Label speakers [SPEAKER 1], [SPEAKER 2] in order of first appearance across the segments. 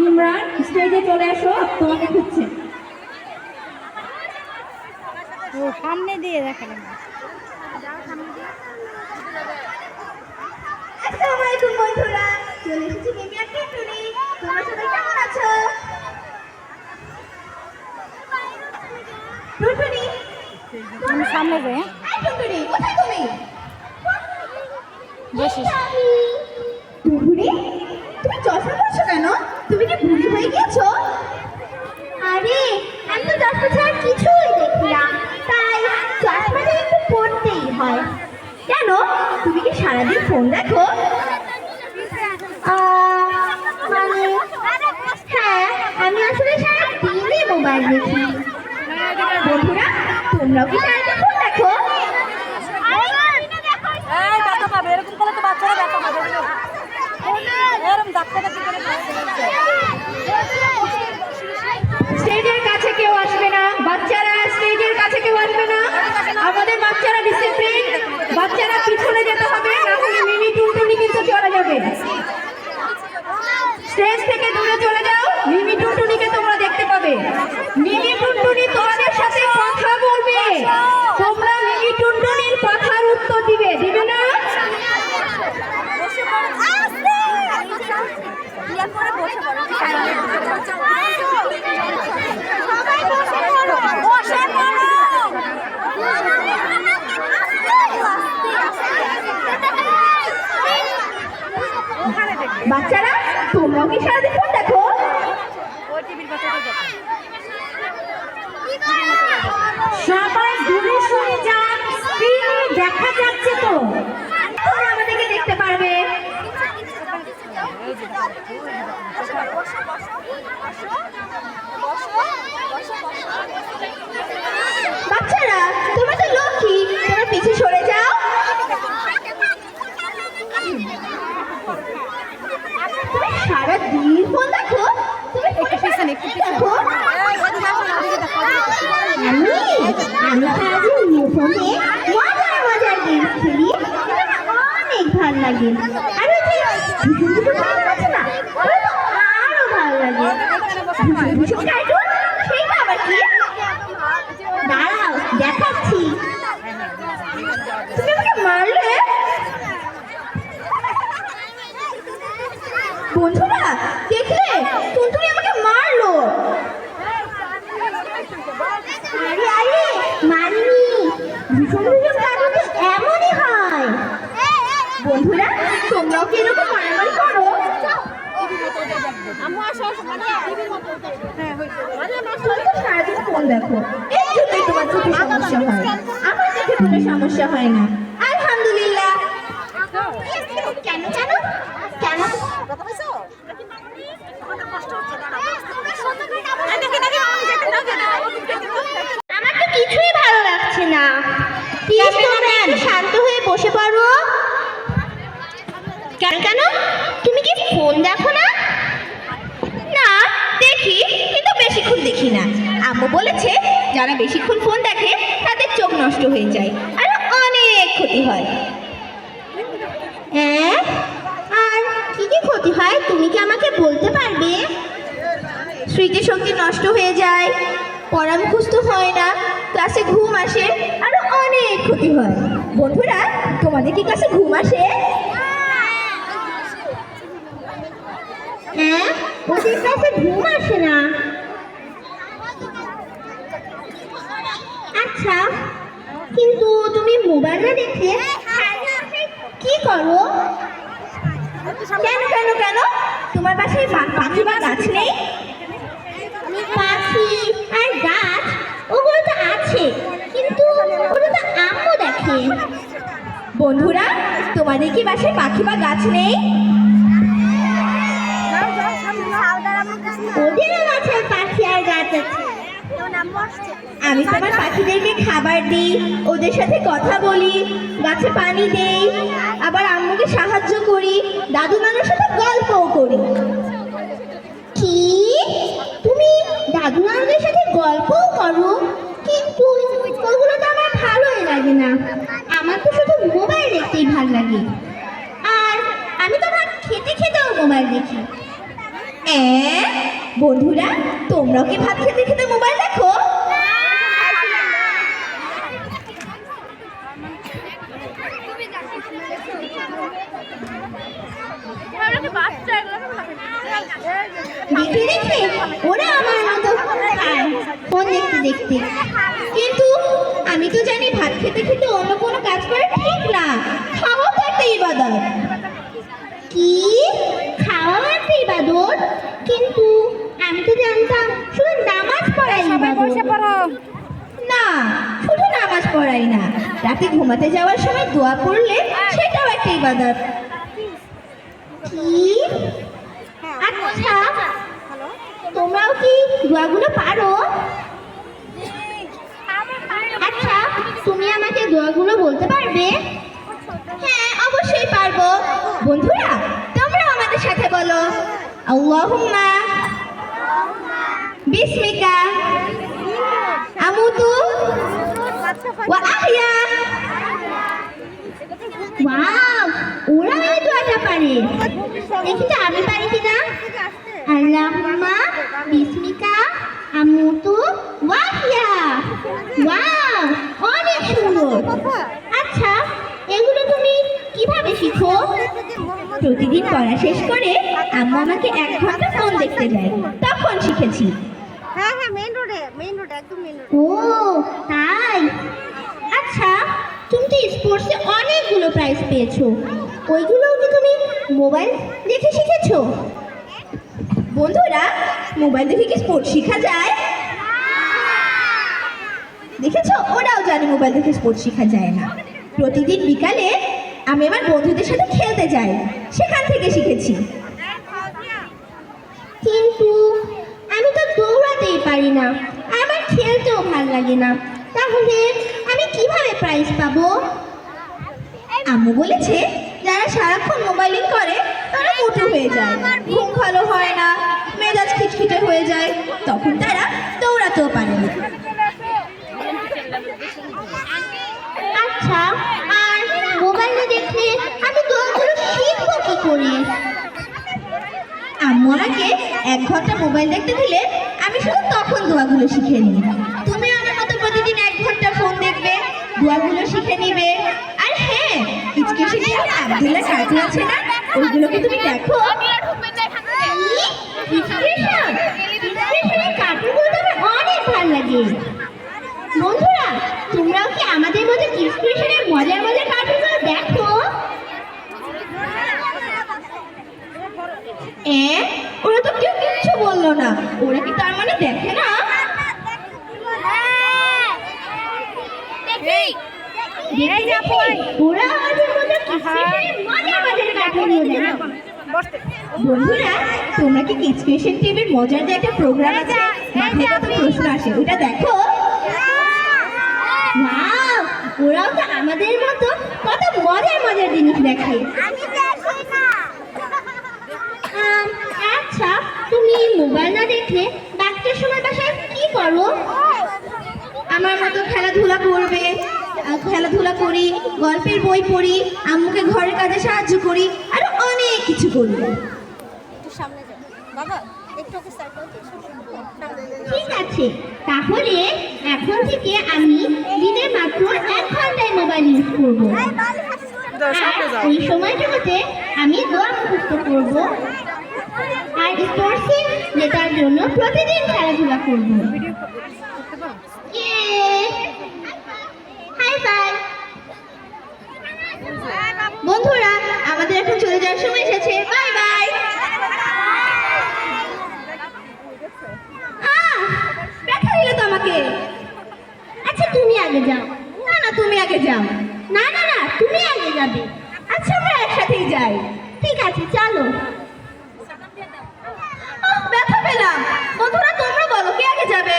[SPEAKER 1] ইমরান স্টেজে চলে আসো তোমাকে খুঁজছে।
[SPEAKER 2] ও সামনে দিয়ে দেখালাম
[SPEAKER 3] আসসালামু আলাইকুম বন্ধুরা চলে এসেছি মিমি টিটুনি তোমরা সবাই কেমন আছো? টুটুনি
[SPEAKER 2] আমি সামনে যাই?
[SPEAKER 3] টুটুনি কোথায় তুমি?
[SPEAKER 2] বসিস
[SPEAKER 3] টুটুনি তুমি চশমা পরছো কেন? তুমি কি বুড়ি হয়ে গেছো আরে, আমি তো চশমা ছাড়া কিছুই দেখি না তাই চশমাটা একটু পরতেই হয়। কেন? তুমি কি সারাদিন ফোন দেখো? মানে হ্যাঁ আমি আসলে সারা দিনই মোবাইল দেখি। বন্ধুরা, তোমরাও কি সারাদিন ফোন দেখো?
[SPEAKER 2] এরকম করলে তো বাচ্চারা এরকম দিকে
[SPEAKER 1] স্টেজের কাছে কেউ আসবে না বাচ্চারা স্টেজের কাছে কেউ আসবে না আমাদের বাচ্চারা ডিসিপ্লিন বাচ্চারা পিছনে যেতে হবে না হলে মিনি টুনটুনি কিন্তু চলে যাবে স্টেজ থেকে দূরে চলে যাও মিমি টুনটুনিকে তোমরা দেখতে পাবে মিমি টুনটুনি তোমাদের সাথে কথা বলবে তোমরা মিমি টুনটুনির কথার উত্তর দিবে দিবে না
[SPEAKER 3] বাচ্চারা তোমরাও কি সারাদিন ফোন দেখো
[SPEAKER 2] ওই টিভির বাচ্চাটা দেখো
[SPEAKER 1] সবাই দূরে সরে যান স্ক্রিনে দেখা যাচ্ছে তো
[SPEAKER 3] তোমরা আমাদেরকে দেখতে পারবে বাচ্চারা তোমরা তো লক্ষ্মী তোমরা পিছিয়ে সরে যাও তুমি সারা দিন ফোন দেখো তুমি
[SPEAKER 2] একটু পিছনে একটু পিছনে।
[SPEAKER 3] আমি আমি সারাদিন নিয়ে মজার মজার গেম খেলি। অনেক ভালো লাগে। আর ভীষণ ভীষণ না? আরও ভালো লাগে। ভীষণ ভীষণ কার্টুন সেইটা আবার কি দাঁড়াও দেখাচ্ছি তুমি আমাকে মারলে বন্ধুরা দেখলে টুনটুনি আমাকে মারলো আরে আরে মারিনি ভীষণ ভীষণ কার্টুন এমনই বন্ধুরা, তোমরাও কি এরকম মারামারি করো?
[SPEAKER 2] আম্মু আসো আসো হয়েছে
[SPEAKER 3] তুমি তো সারাদিন ফোন দেখো এর সমস্যা হয় কোনো সমস্যা হয় না। আলহামদুলিল্লাহ। কেন কেন
[SPEAKER 2] কথা বলছো কষ্ট হচ্ছে দেখি দেখি আমি যেতে দাও না
[SPEAKER 3] আমার তো কিছুই ভালো লাগছে না প্লিজ তোমরা একটু শান্ত হয়ে বসে পারো কেন কেন তুমি কি ফোন দেখো না না দেখি কিন্তু বেশিক্ষণ দেখি না আম্মু বলেছে, যারা বেশিক্ষণ ফোন দেখে, তাদের চোখ নষ্ট হয়ে যায় আর অনেক ক্ষতি হয়। হ্যাঁ আর কি কি ক্ষতি হয়, তুমি কি আমাকে বলতে পারবে? স্মৃতিশক্তি নষ্ট হয়ে যায়, পড়া মুখস্থ হয় না, ক্লাসে ঘুম আসে, আরও অনেক ক্ষতি হয়। বন্ধুরা, তোমাদের কি ক্লাসে ঘুম আসে? হ্যাঁ ওদের ক্লাসে ঘুম আসে না। আচ্ছা কিন্তু তুমি মোবাইল না দেখে কি করো? কেন কেন কেন? তোমার বাসায় পা- পাখি বা গাছ নেই? পাখি আর গাছ ওগুলো তো আছে কিন্তু ওগুলো তো আম্মু দেখে। বন্ধুরা তোমাদের কি বাসায় পাখি বা গাছ নেই? ওদেরও বাসায় পাখি আর গাছ আছে। আমি তোমার পাখিদেরকে খাবার দিই, ওদের সাথে কথা বলি, গাছে পানি দেই, আবার আম্মুকে সাহায্য করি দাদু নানুর সাথে গল্পও করি। কি? তুমি দাদু নানুদের সাথে গল্পও করো? কিন্তু ওগুলো তো আমার ভালোই লাগে না। আমার তো শুধু মোবাইল দেখতেই ভালো লাগে। আর আমি তো আমার খেতে খেতেও মোবাইল দেখি। বন্ধুরা, তোমরাও কি ভাত খেতে খেতে মোবাইল দেখো
[SPEAKER 2] বাচ্চা এগুলো
[SPEAKER 3] দেখে ওরা আমার মতো খায়। ফোন দেখতে দেখতে। কিন্তু আমি তো জানি ভাত খেতে খেতে অন্য কোনো কাজ করা ঠিক না। খাওয়া তো একটা ইবাদত। কি? খাওয়া একটা ইবাদত? কিন্তু আমি তো জানতাম শুধু নামাজ পড়াই না শুধু নামাজ পড়াই না। রাতে ঘুমাতে যাওয়ার সময় দোয়া করলে সেটাও একটা ইবাদত। কি? আচ্ছা তোমরাও কি দোয়াগুলো পারো? আচ্ছা তুমি আমাকে দোয়াগুলো বলতে পারবে? হ্যাঁ অবশ্যই পারব। বন্ধুরা তোমরা আমাদের সাথে বলো। আল্লাহুম্মা। বিসমিকা। আমুতু। ওয়া আহইয়া। ওয়াও ওরা এই দোয়াটা পারে। দেখি তো আমি পারি কিনা? আল্লাহুম্মা বিসমিকা আমুতু ওয়াহিয়া ওয়াও অনেক সুন্দর। আচ্ছা এগুলো তুমি কীভাবে শিখো? প্রতিদিন পড়া শেষ করে আম্মু আমাকে এক ঘণ্টা ফোন দেখতে দেয় তখন শিখেছি।
[SPEAKER 2] হ্যাঁ হ্যাঁ মেইন রোডে মেইন রোডে একদম মেইন রোডে
[SPEAKER 3] ও তাই? আচ্ছা তুমি তো স্পোর্টসে অনেকগুলো প্রাইজ পেয়েছ। ওইগুলো কি তুমি মোবাইল দেখে শিখেছো? বন্ধুরা মোবাইল দেখে কি স্পোর্টস শেখা যায়? দেখেছ? ওরাও জানে মোবাইল দেখে স্পোর্ট শেখা যায় না। প্রতিদিন বিকালে আমি আমার বন্ধুদের সাথে খেলতে যাই। সেখান থেকে শিখেছি। কিন্তু আমি তো দৌড়াতেই পারি না। আমার খেলতেও ভালো লাগে না। তাহলে আমি কীভাবে প্রাইজ পাবো? আম্মু বলেছে যারা সারাক্ষণ মোবাইলিং করে তারা মোটু হয়ে যায়। ঘুম ভালো হয় না। মেজাজ হয়ে যায় তখন তারা দৌড়াতেও পারে না আচ্ছা আর মোবাইলে দেখলে আমি দোয়াগুলো শিখব কি করে? আম্মু আমাকে এক ঘণ্টা মোবাইল দেখতে দিলে আমি শুধু তখন দোয়াগুলো শিখে নিই। তুমি আমার মতো প্রতিদিন এক ঘণ্টা ফোন দেখবে দোয়াগুলো শিখে নিবে। আর হ্যাঁ কিছু কিছু আব্দুল্লাহ কার্টুন আছে না? ওইগুলোকে তুমি দেখো ইন্সপিরেশন ইন্সপিরেশনের কার্টুনগুলো তো আমার অনেক ভালো লাগে বন্ধুরা তোমরাও কি আমাদের মতো ইন্সপিরেশনের মজার মজার কার্টুনগুলো দেখো এ ওরা তো কেউ কিচ্ছু বলল না। ওরা কি তার মানে দেখে না? ওরা আমাদের মতো কিসমিসের মজার মজার বন্ধুরা তোমরা কি কিচকেশন টিভির মজার যে একটা প্রোগ্রাম আছে মাথায় কত প্রশ্ন আসে ওটা দেখো। ওরাও তো আমাদের মতো কত মজার মজার জিনিস দেখে
[SPEAKER 2] আমি দেখি না।
[SPEAKER 3] আম, আচ্ছা তুমি মোবাইল না দেখলে বাচ্চার সময় বাসায় কি করো আমার মতো খেলাধুলা করবে খেলাধুলা করি গল্পের বই পড়ি আম্মুকে ঘরের কাজে সাহায্য করি আর অনেক কিছু করি
[SPEAKER 2] সামনে যাও বাবা একটু ওকে সাইড করো
[SPEAKER 3] ঠিক আছে তাহলে এখন থেকে আমি দিনে মাত্র এক ঘন্টায় মোবাইল ইউজ করব। আর ওই সময়টুকুতে আমি দোয়া মুখস্থ করব। আর স্পোর্টসে জেতার জন্য প্রতিদিন খেলাধুলা করব। বন্ধুরা, আমাদের এখন চলে যাওয়ার সময় এসেছে। বাই বাই দেখা দিলে তো আচ্ছা তুমি আগে যাও। না না, তুমি আগে যাও। না না না, তুমি আগে যাবে। আচ্ছা আমরা একসাথেই যাই। ঠিক আছে, চলো আহ, ব্যথা পেলাম বন্ধুরা তোমরা বলো কে আগে যাবে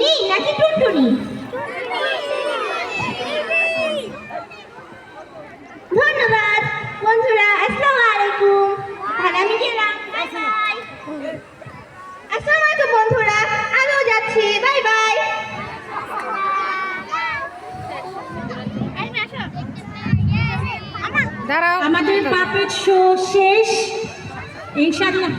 [SPEAKER 3] নিনি নাকি টুনটুনি? ধন্যবাদ। বন্ধুরা আসসালামু আলাইকুম। আমি গেলাম। আসসালামু আলাইকুম। বন্ধুরা। আমিও যাচ্ছি। Bye bye.
[SPEAKER 4] আমাদের পাপেট শো শেষ।
[SPEAKER 2] ইনশাআল্লাহ।